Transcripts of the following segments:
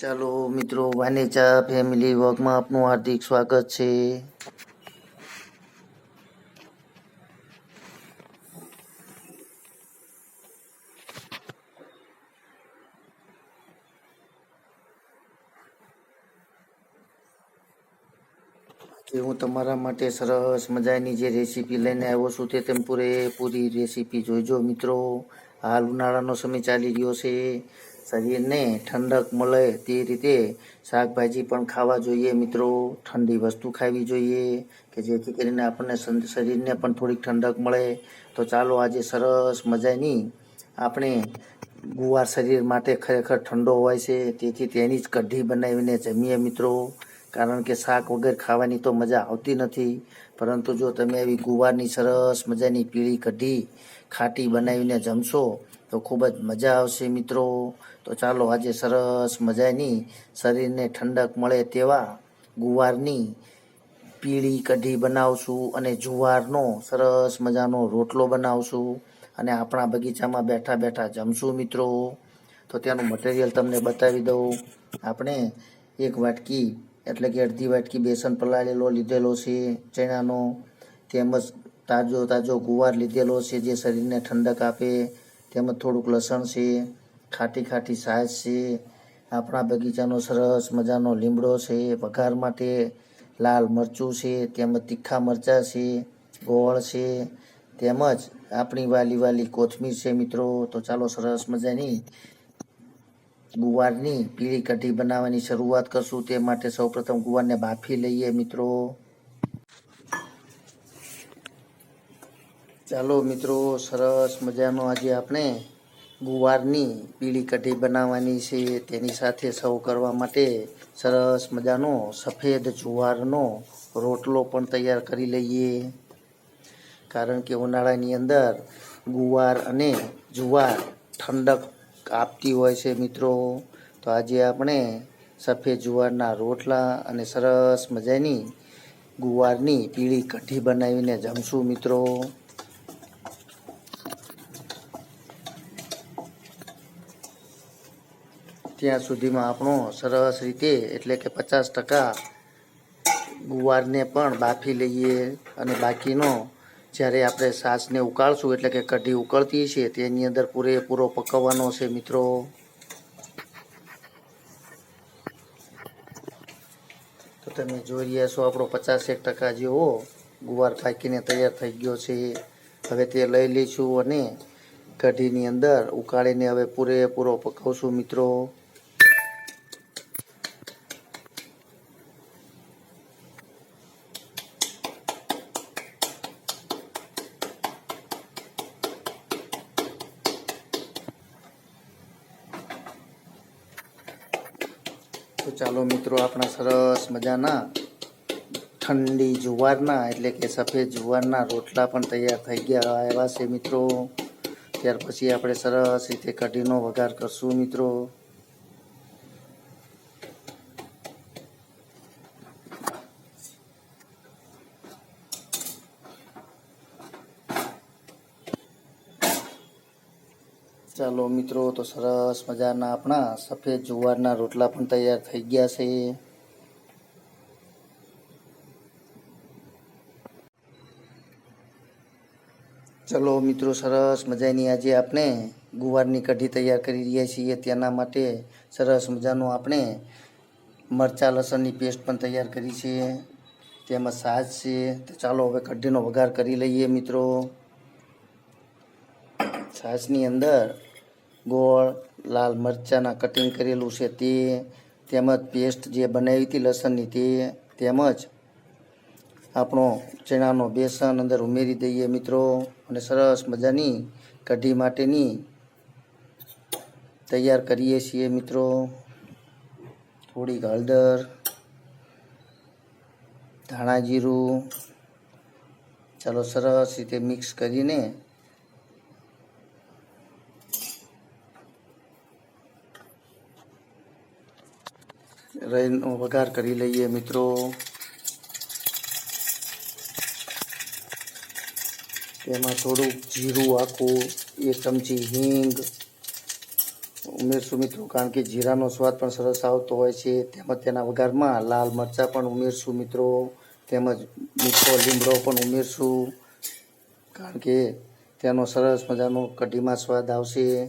ચાલો મિત્રો વાનેચા ફેમિલી વર્કમાં આપનું હાર્દિક સ્વાગત છે. હું તમારા માટે સરસ મજાની જે રેસીપી લઈને આવ્યો છું તે તેમ પૂરેપૂરી રેસીપી જોઈજો મિત્રો. હાલ ઉનાળાનો સમય ચાલી રહ્યો છે. શરીરને ઠંડક મળે તે રીતે શાકભાજી પણ ખાવા જોઈએ મિત્રો. ઠંડી વસ્તુ ખાવી જોઈએ કે જેથી કરીને આપણને શરીરને પણ થોડીક ઠંડક મળે. તો ચાલો આજે સરસ મજાની આપણે ગુવાર શરીર માટે ખરેખર ઠંડો હોય છે તેથી તેની જ કઢી બનાવીને જમીએ મિત્રો. કારણ કે શાક વગર ખાવાની તો મજા આવતી નથી. પરંતુ જો તમે આવી ગુવારની સરસ મજાની પીળી કઢી ખાટી બનાવીને જમશો, તો ખૂબ જ મજા આવશે મિત્રો. તો ચાલો આજે સરસ મજાની શરીરને ઠંડક મળે તેવા ગુવારની પીળી કઢી બનાવશું અને જુવારનો સરસ મજાનો રોટલો બનાવશું અને આપણા બગીચામાં બેઠા બેઠા જમશું મિત્રો. તો ત્યાંનું મટીરિયલ તમને બતાવી દઉં. આપણે એક વાટકી એટલે કે અડધી વાટકી બેસન પલાળેલો લીધેલો છે, ચણાનો તેમજ તાજો તાજો ગુવાર લીધેલો છે જે શરીરને ઠંડક આપે, તેમજ થોડુંક લસણ છે, ખાટી ખાટી છાશ છે, આપણા બગીચાનો સરસ મજાનો લીમડો છે વઘાર માટે લાલ મરચું છે, તેમજ તીખા મરચાં છે, ગોળ છે, તેમજ આપણી વાલી વાલી કોથમીર છે મિત્રો. તો ચાલો સરસ મજાની ગુવારની પીળી કઢી બનાવવાની શરૂઆત કરશું. તે માટે સૌપ્રથમ ગુવારને બાફી લઈએ મિત્રો. ચાલો મિત્રો, સરસ મજાનો આજે આપણે ગુવારની પીળી કઢી બનાવવાની છે. તેની સાથે સર્વ કરવા માટે સરસ મજાનો સફેદ જુવારનો રોટલો પણ તૈયાર કરી લઈએ. કારણ કે ઉનાળાની અંદર ગુવાર અને જુવાર ઠંડક આપતી હોય છે મિત્રો. તો આજે આપણે સફેદ જુવારના રોટલા અને સરસ મજાની ગુવારની પીળી કઢી બનાવીને જમશું મિત્રો. ત્યાં સુધીમાં આપણો સરસ રીતે એટલે કે પચાસ ટકા ગુવારને પણ બાફી લઈએ અને બાકીનો જ્યારે આપણે સાસને ઉકાળશું, એટલે કે કઢી ઉકળતી છે તેની અંદર પૂરેપૂરો પકવવાનો છે, મિત્રો. તો તમે જોઈ રહ્યા છો આપણો પચાસેક ટકા જેવો ગુવાર પાકીને તૈયાર થઈ ગયો છે. હવે તે લઈ લઈશું અને કઢીની અંદર ઉકાળીને હવે પૂરેપૂરો પકવશું, મિત્રો. તો ચાલો મિત્રો, આપણા સરસ મજાના ઠંડી જુવારના, એટલે કે સફેદ જુવારના રોટલા પણ તૈયાર થઈ ગયા આવ્યા છે મિત્રો. ત્યાર પછી આપણે સરસ રીતે કઢીનો વઘાર કરશું મિત્રો. ચાલો મિત્રો, તો સરસ મજાના આપણા સફેદ જુવારના રોટલા પણ તૈયાર થઈ ગયા છે. ચલો મિત્રો, સરસ મજાની આજે આપણે ગુવારની કઢી તૈયાર કરી રહ્યા છીએ. તેના માટે સરસ મજાનું આપણે મરચા લસણની પેસ્ટ પણ તૈયાર કરી છે. તેમાં સાજ છે. તો ચાલો હવે કઢીનો વઘાર કરી લઈએ મિત્રો. છાશની અંદર ગોળ, લાલ મરચાંના કટિંગ કરેલું છે તે, તેમજ પેસ્ટ જે બનાવી હતી લસણની તે, તેમજ આપણો ચણાનો બેસન અંદર ઉમેરી દઈએ મિત્રો. અને સરસ મજાની કઢી માટેની તૈયાર કરીએ છીએ મિત્રો. થોડીક હળદર, ધાણા જીરું, ચાલો સરસ રીતે મિક્સ કરીને રહીનો વઘાર કરી લઈએ મિત્રો. તેમાં થોડુંક જીરું આખું, એક ચમચી હિંગ. ઉમેરશું મિત્રો, કારણ કે જીરાનો સ્વાદ પણ સરસ આવતો હોય છે. તેમજ તેના વઘારમાં લાલ મરચાં પણ ઉમેરશું મિત્રો. તેમજ મીઠો લીમડો પણ ઉમેરશું, કારણ કે તેનો સરસ મજાનો કઢીમાં સ્વાદ આવશે.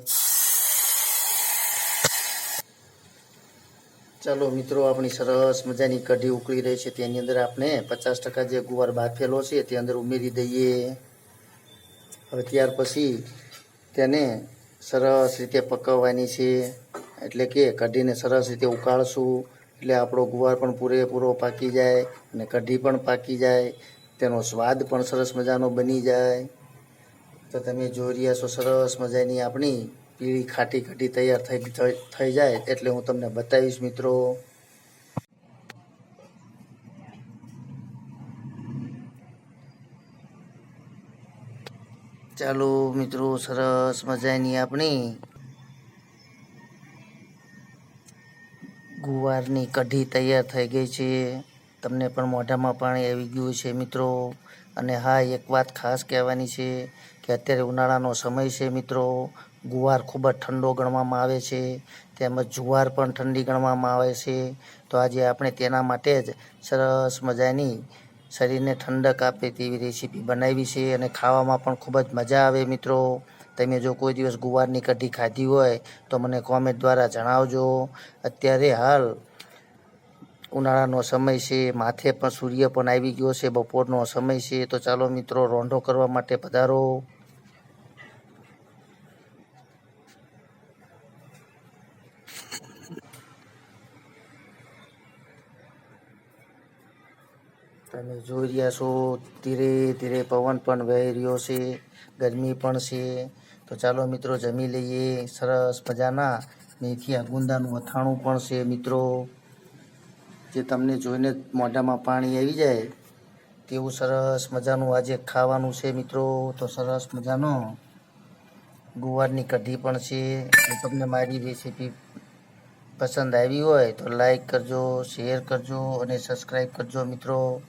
ચાલો મિત્રો, આપણી સરસ મજાની કઢી ઉકળી રહી છે. તેની અંદર આપણે પચાસ ટકા જે ગુવાર બાફેલો છે, તે અંદર ઉમેરી દઈએ. હવે ત્યાર પછી તેને સરસ રીતે પકવવાની છે. એટલે કે કઢીને સરસ રીતે ઉકાળશું. એટલે આપણો ગુવાર પણ પૂરેપૂરો પાકી જાય અને કઢી પણ પાકી જાય. તેનો સ્વાદ પણ સરસ મજાનો બની જાય. તો તમે જોઈ રહ્યા છો, સરસ મજાની આપણી પીળી ખાટી કઢી તૈયાર થઈ- થઈ જાય એટલે હું તમને બતાવીશ મિત્રો. ચાલો મિત્રો, સરસ મજાની આપણી ગુવારની કઢી તૈયાર થઈ ગઈ છે. તમને પણ મોઢામાં પાણી આવી ગયું છે મિત્રો. અને હા, એક વાત ખાસ કહેવાની છે કે અત્યારે ઉનાળાનો સમય છે મિત્રો. ગુવાર ખૂબ જ ઠંડો ગણવામાં આવે છે, તેમજ જુવાર પણ ઠંડી ગણવામાં આવે છે. તો આજે આપણે તેના માટે જ સરસ મજાની શરીરને ઠંડક આપે તેવી રેસીપી બનાવી છે અને ખાવામાં પણ ખૂબ જ મજા આવે મિત્રો. તમે જો કોઈ દિવસ ગુવારની કઢી ખાધી હોય, તો મને કોમેન્ટ દ્વારા જણાવજો. અત્યારે હાલ ઉનાળાનો સમય છે, માથે પણ સૂર્ય પણ આવી ગયો છે, બપોરનો સમય છે. તો ચાલો મિત્રો, રોંઢો કરવા માટે પધારો. તમે જોઈ રહ્યા છો, ધીરે ધીરે પવન પણ વહી રહ્યો છે, ગરમી પણ છે. તો ચાલો મિત્રો, જમી લઈએ. સરસ મજાના મેથીયા ગુંદાનું અથાણું પણ છે મિત્રો. જે તમને જોઈને મોઢામાં પાણી આવી જાય, તેવું સરસ મજાનું આજે ખાવાનું છે મિત્રો. તો સરસ મજાનો ગુવારની કઢી પણ છે. તમને મારી રેસીપી પસંદ આવી હોય તો લાઈક કરજો, શેર કરજો અને સબસ્ક્રાઈબ કરજો મિત્રો.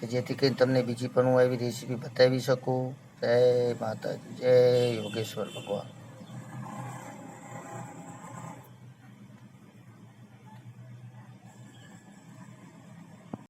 કે જેથી કરીને તમને બીજી પણ હું એવી રેસીપી બતાવી શકું. જય માતાજી, જય યોગેશ્વર ભગવાન.